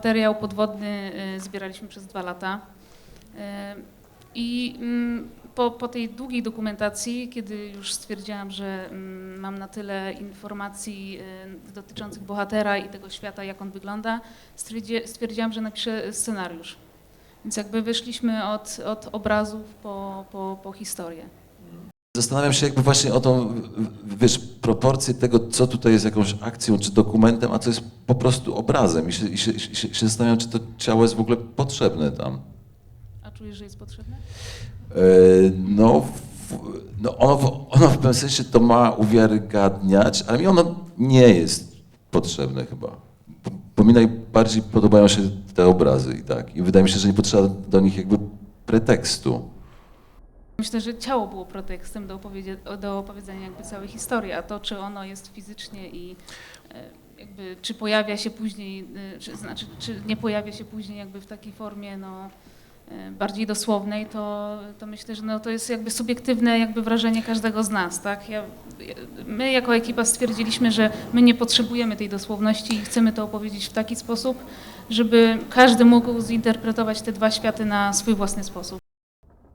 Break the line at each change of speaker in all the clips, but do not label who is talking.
materiał podwodny y, zbieraliśmy przez dwa lata. Y, I mm, po, po tej długiej dokumentacji, kiedy już stwierdziłam, że mm, mam na tyle informacji y, dotyczących bohatera i tego świata, jak on wygląda, stwierdzi- stwierdziłam, że napiszę scenariusz. Więc jakby wyszliśmy od, od obrazów po, po, po historię.
Zastanawiam się jakby właśnie o tą, wiesz, proporcję tego, co tutaj jest jakąś akcją czy dokumentem, a co jest po prostu obrazem. I się, i się, się, się zastanawiam, czy to ciało jest w ogóle potrzebne tam.
A czujesz, że jest potrzebne?
E, No, w, no ono, w- ono w pewnym sensie to ma uwiarygadniać, ale mi ono nie jest potrzebne chyba. Bo- Bo mi najbardziej podobają się te obrazy i tak. I wydaje mi się, że nie potrzeba do nich jakby pretekstu.
Myślę, że ciało było pretekstem do, do opowiedzenia jakby całej historii, a to, czy ono jest fizycznie i e, jakby, czy pojawia się później, e, czy, znaczy, czy nie pojawia się później jakby w takiej formie, no, e, bardziej dosłownej, to, to myślę, że no, to jest jakby subiektywne jakby wrażenie każdego z nas, tak? Ja- my jako ekipa stwierdziliśmy, że my nie potrzebujemy tej dosłowności i chcemy to opowiedzieć w taki sposób, żeby każdy mógł zinterpretować te dwa światy na swój własny sposób.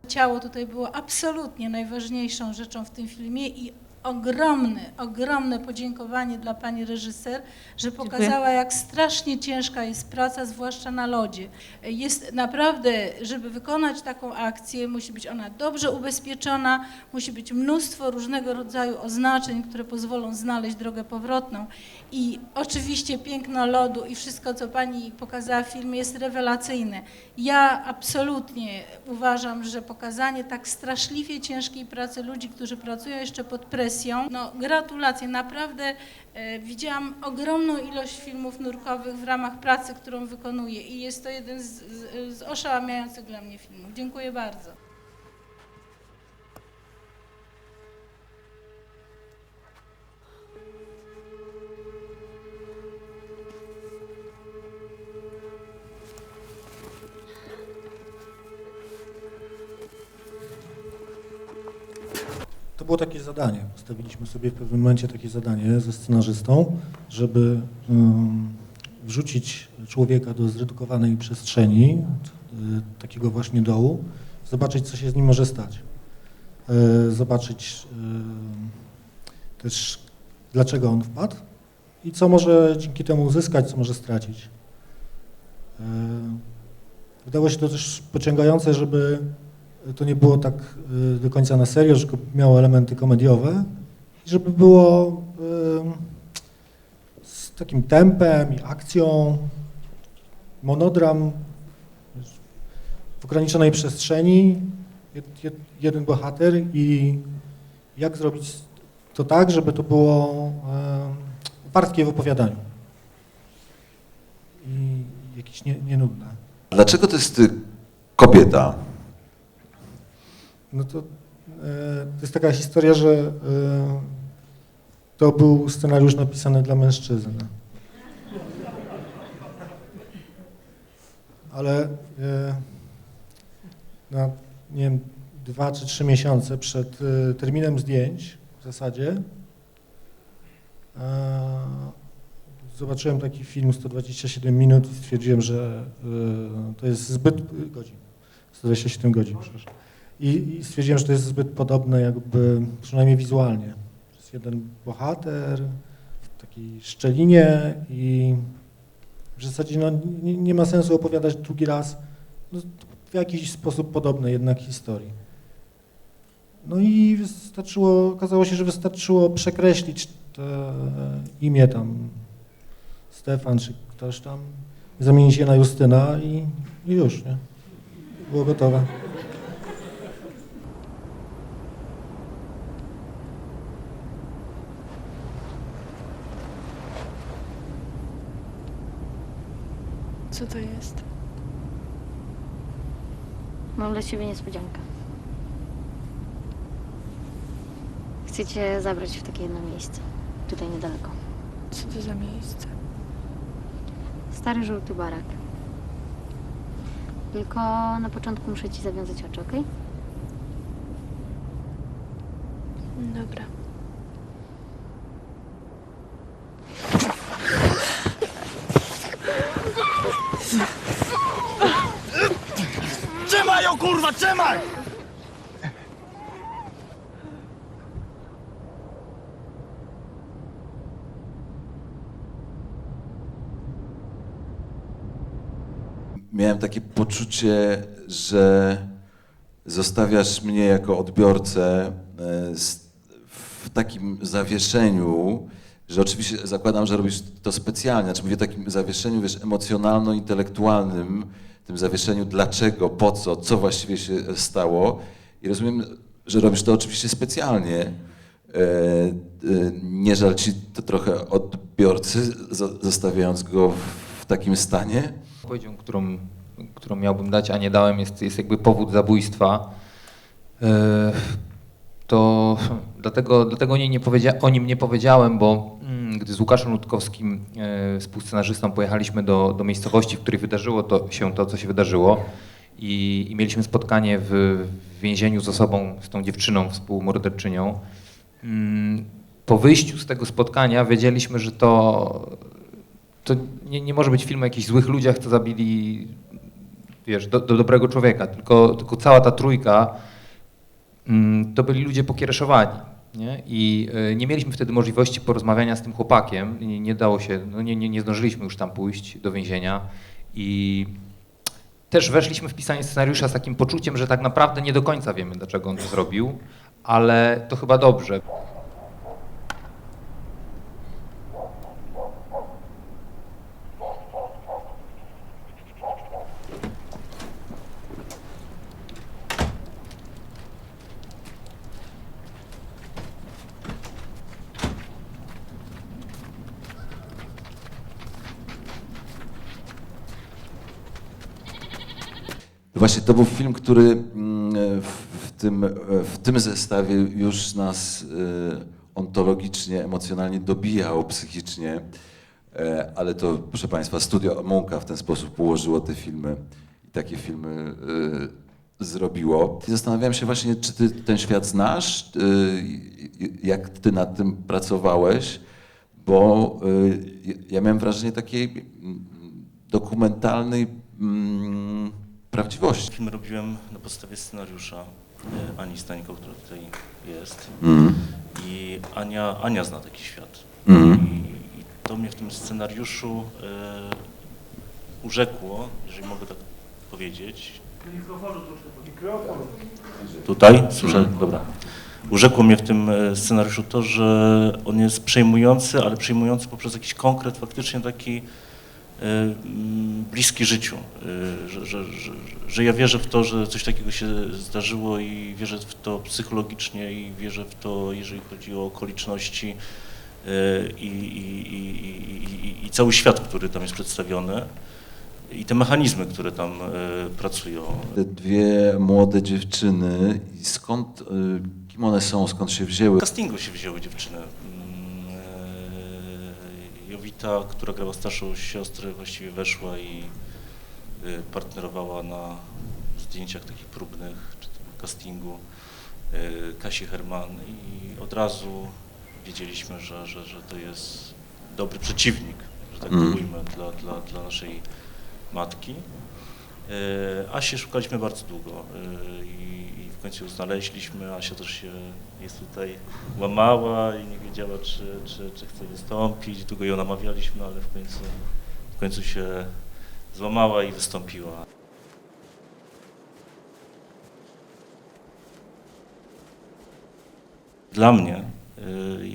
Ciało tutaj było absolutnie najważniejszą rzeczą w tym filmie i ogromne, ogromne podziękowanie dla pani reżyser, że pokazała, jak strasznie ciężka jest praca, zwłaszcza na lodzie. Jest naprawdę, żeby wykonać taką akcję, musi być ona dobrze ubezpieczona, musi być mnóstwo różnego rodzaju oznaczeń, które pozwolą znaleźć drogę powrotną. I oczywiście piękno lodu i wszystko, co pani pokazała w filmie, jest rewelacyjne. Ja absolutnie uważam, że pokazanie tak straszliwie ciężkiej pracy ludzi, którzy pracują jeszcze pod presją, no gratulacje, naprawdę e, widziałam ogromną ilość filmów nurkowych w ramach pracy, którą wykonuję i jest to jeden z, z, z oszałamiających dla mnie filmów. Dziękuję bardzo.
Było takie zadanie. Postawiliśmy sobie w pewnym momencie takie zadanie ze scenarzystą, żeby wrzucić człowieka do zredukowanej przestrzeni, y, takiego właśnie dołu, zobaczyć, co się z nim może stać. Y, zobaczyć y, też, dlaczego on wpadł i co może dzięki temu uzyskać, co może stracić. Wydało się to też pociągające, żeby to nie było tak y, do końca na serio, że miało elementy komediowe i żeby było y, z takim tempem i akcją, monodram w ograniczonej przestrzeni, jed, jed, jeden bohater i jak zrobić to tak, żeby to było y, wartkie w opowiadaniu i jakieś nie, nienudne.
Dlaczego to jest kobieta?
No to, e, to jest taka historia, że e, to był scenariusz napisany dla mężczyzn. Ale e, na nie wiem, dwa czy trzy miesiące przed terminem zdjęć w zasadzie zobaczyłem taki film 127 minut i stwierdziłem, że to jest zbyt godzin. 127 godzin, przepraszam. I, I stwierdziłem, że to jest zbyt podobne jakby, przynajmniej wizualnie. Jest jeden bohater w takiej szczelinie i w zasadzie no, nie, nie ma sensu opowiadać drugi raz no, w jakiś sposób podobnej jednak historii. No i wystarczyło, okazało się, że wystarczyło przekreślić te imię tam Stefan czy ktoś tam, zamienić je na Justyna i, i już, nie? Było gotowe.
Co to jest?
Mam dla ciebie niespodziankę. Chcę cię zabrać w takie jedno miejsce. Tutaj niedaleko.
Co to za miejsce?
Stary żółty barak. Tylko na początku muszę ci zawiązać oczy, okej?
Dobra.
Trzymaj ją, kurwa, trzymaj!
miałem takie poczucie, że zostawiasz mnie jako odbiorcę e, w takim zawieszeniu, że oczywiście zakładam, że robisz to specjalnie, znaczy mówię takim zawieszeniu, wiesz, emocjonalno-intelektualnym, tym zawieszeniu dlaczego, po co, co właściwie się stało i rozumiem, że robisz to oczywiście specjalnie. E, e, Nie żal ci to trochę odbiorcy, zo- zostawiając go w takim stanie?
Odpowiedzią, którą, którą miałbym dać, a nie dałem, jest, jest jakby powód zabójstwa. To dlatego, dlatego nie, nie o nim nie powiedziałem, bo mm, gdy z Łukaszem Rutkowskim, e, współscenarzystą, pojechaliśmy do, do miejscowości, w której wydarzyło to, się to, co się wydarzyło i, i mieliśmy spotkanie w, w więzieniu z osobą, z tą dziewczyną współmorderczynią. Mm, Po wyjściu z tego spotkania wiedzieliśmy, że to, to nie, nie może być film o jakichś złych ludziach, co zabili wiesz, do, do dobrego człowieka, tylko, tylko cała ta trójka to byli ludzie pokiereszowani. Nie? I y, nie mieliśmy wtedy możliwości porozmawiania z tym chłopakiem, nie, nie dało się, no nie, nie, nie zdążyliśmy już tam pójść do więzienia i też weszliśmy w pisanie scenariusza z takim poczuciem, że tak naprawdę nie do końca wiemy, dlaczego on to zrobił, ale to chyba dobrze.
Właśnie to był film, który mm, w, tym, w tym zestawie już nas y, ontologicznie, emocjonalnie dobijał psychicznie, E, ale to, proszę Państwa, studio Monka w ten sposób ułożyło te filmy i takie filmy zrobiło. I zastanawiałem się właśnie, czy Ty ten świat znasz, jak Ty nad tym pracowałeś, bo ja miałem wrażenie takiej mm, dokumentalnej mm, prawdziwości.
Film robiłem na podstawie scenariusza e, Ani Stańko, która tutaj jest.
Mm.
I Ania, Ania zna taki świat.
Mm.
I, I to mnie w tym scenariuszu e, urzekło, jeżeli mogę tak powiedzieć. Tutaj? Słyszę? Dobra. Urzekło mnie w tym e, scenariuszu to, że on jest przejmujący, ale przejmujący poprzez jakiś konkret, faktycznie taki bliski życiu. E, Że, że, że, że ja wierzę w to, że coś takiego się zdarzyło i wierzę w to psychologicznie i wierzę w to, jeżeli chodzi o okoliczności e, i, i, i, i, cały świat, który tam jest przedstawiony i te mechanizmy, które tam pracują.
Te dwie młode dziewczyny, skąd, y, kim one są, skąd się wzięły?
Z castingu się wzięły dziewczyny. Jowita, która grała starszą siostrę, właściwie weszła i e, partnerowała na zdjęciach takich próbnych, czy tam castingu e, Kasi Herman i od razu wiedzieliśmy, że, że, że to jest dobry przeciwnik, że tak
Mm.
ujmę, dla, dla, dla naszej matki. E, Asię szukaliśmy bardzo długo i w końcu ją znaleźliśmy. Asia też się jest tutaj łamała i nie wiedziała, czy, czy, czy chce wystąpić. Długo ją namawialiśmy, ale w końcu, w końcu się złamała i wystąpiła. Dla mnie y,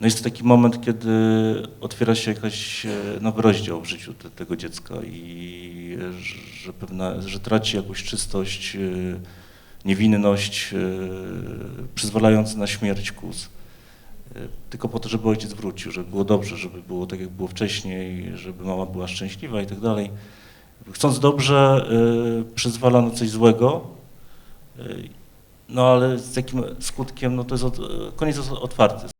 no jest to taki moment, kiedy otwiera się jakiś nowy rozdział w życiu te, tego dziecka i e, że, pewna, że traci jakąś czystość, y, niewinność, y, przyzwalający na śmierć kłus. Y, Tylko po to, żeby ojciec wrócił, żeby było dobrze, żeby było tak, jak było wcześniej, żeby mama była szczęśliwa i tak dalej. Chcąc dobrze, przyzwala na coś złego, no ale z jakim skutkiem, no to jest od, koniec jest otwarty.